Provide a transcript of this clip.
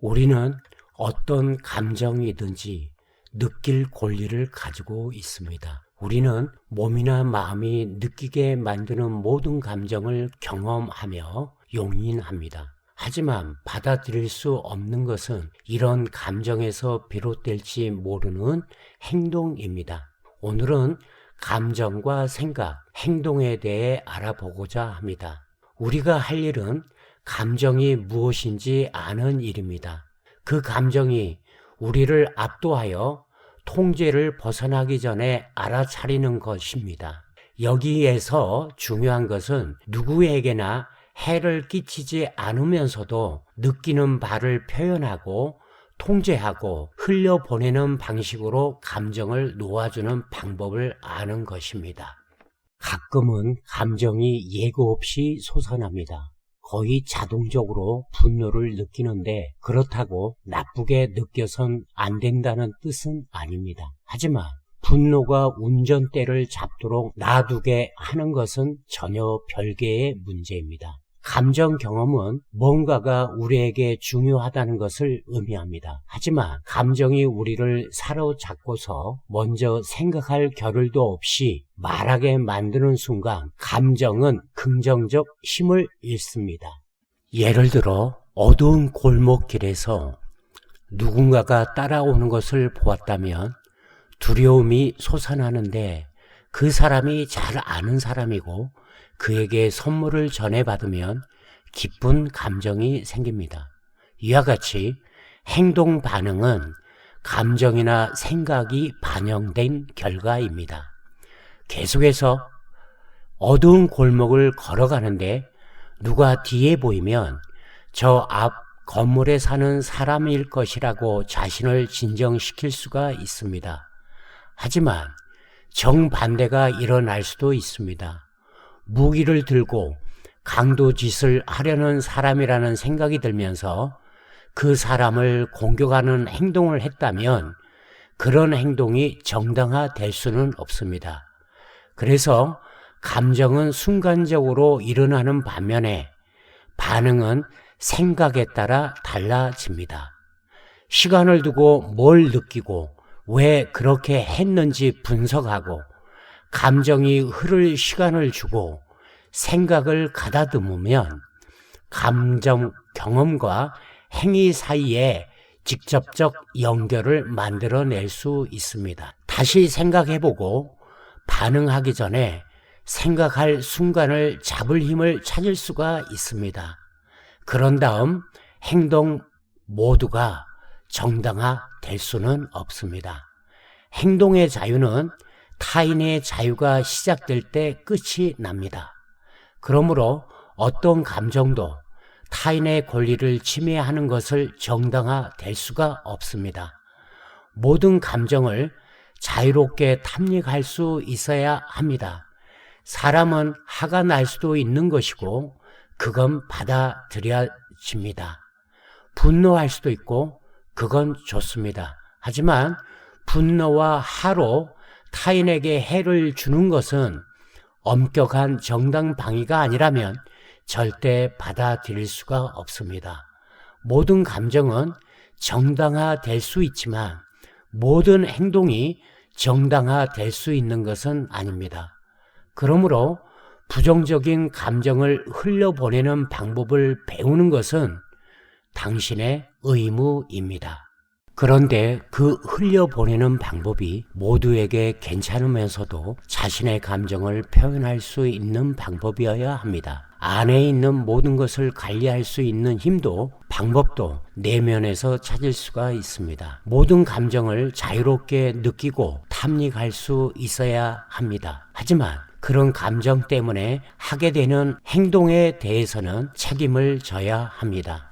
우리는 어떤 감정이든지 느낄 권리를 가지고 있습니다. 우리는 몸이나 마음이 느끼게 만드는 모든 감정을 경험하며 용인합니다. 하지만 받아들일 수 없는 것은 이런 감정에서 비롯될지 모르는 행동입니다. 오늘은 감정과 생각, 행동에 대해 알아보고자 합니다. 우리가 할 일은 감정이 무엇인지 아는 일입니다. 그 감정이 우리를 압도하여 통제를 벗어나기 전에 알아차리는 것입니다. 여기에서 중요한 것은 누구에게나 해를 끼치지 않으면서도 느끼는 바를 표현하고 통제하고 흘려보내는 방식으로 감정을 놓아주는 방법을 아는 것입니다. 가끔은 감정이 예고 없이 솟아납니다. 거의 자동적으로 분노를 느끼는데 그렇다고 나쁘게 느껴선 안 된다는 뜻은 아닙니다. 하지만 분노가 운전대를 잡도록 놔두게 하는 것은 전혀 별개의 문제입니다. 감정 경험은 뭔가가 우리에게 중요하다는 것을 의미합니다. 하지만 감정이 우리를 사로잡고서 먼저 생각할 겨를도 없이 말하게 만드는 순간 감정은 긍정적 힘을 잃습니다. 예를 들어 어두운 골목길에서 누군가가 따라오는 것을 보았다면 두려움이 솟아나는데 그 사람이 잘 아는 사람이고 그에게 선물을 전해받으면 기쁜 감정이 생깁니다. 이와 같이 행동 반응은 감정이나 생각이 반영된 결과입니다. 계속해서 어두운 골목을 걸어가는데 누가 뒤에 보이면 저 앞 건물에 사는 사람일 것이라고 자신을 진정시킬 수가 있습니다. 하지만 정반대가 일어날 수도 있습니다. 무기를 들고 강도 짓을 하려는 사람이라는 생각이 들면서 그 사람을 공격하는 행동을 했다면 그런 행동이 정당화될 수는 없습니다. 그래서 감정은 순간적으로 일어나는 반면에 반응은 생각에 따라 달라집니다. 시간을 두고 뭘 느끼고 왜 그렇게 했는지 분석하고 감정이 흐를 시간을 주고 생각을 가다듬으면 감정 경험과 행위 사이에 직접적 연결을 만들어낼 수 있습니다. 다시 생각해보고 반응하기 전에 생각할 순간을 잡을 힘을 찾을 수가 있습니다. 그런 다음 행동 모두가 정당화 될 수는 없습니다. 행동의 자유는 타인의 자유가 시작될 때 끝이 납니다. 그러므로 어떤 감정도 타인의 권리를 침해하는 것을 정당화 될 수가 없습니다. 모든 감정을 자유롭게 탐닉할 수 있어야 합니다. 사람은 화가 날 수도 있는 것이고, 그건 받아들여집니다. 분노할 수도 있고, 그건 좋습니다. 하지만 분노와 화로 타인에게 해를 주는 것은 엄격한 정당 방위가 아니라면 절대 받아들일 수가 없습니다. 모든 감정은 정당화될 수 있지만 모든 행동이 정당화될 수 있는 것은 아닙니다. 그러므로 부정적인 감정을 흘려보내는 방법을 배우는 것은 당신의 의무입니다. 그런데 그 흘려보내는 방법이 모두에게 괜찮으면서도 자신의 감정을 표현할 수 있는 방법이어야 합니다. 안에 있는 모든 것을 관리할 수 있는 힘도 방법도 내면에서 찾을 수가 있습니다. 모든 감정을 자유롭게 느끼고 탐닉할 수 있어야 합니다. 하지만 그런 감정 때문에 하게 되는 행동에 대해서는 책임을 져야 합니다.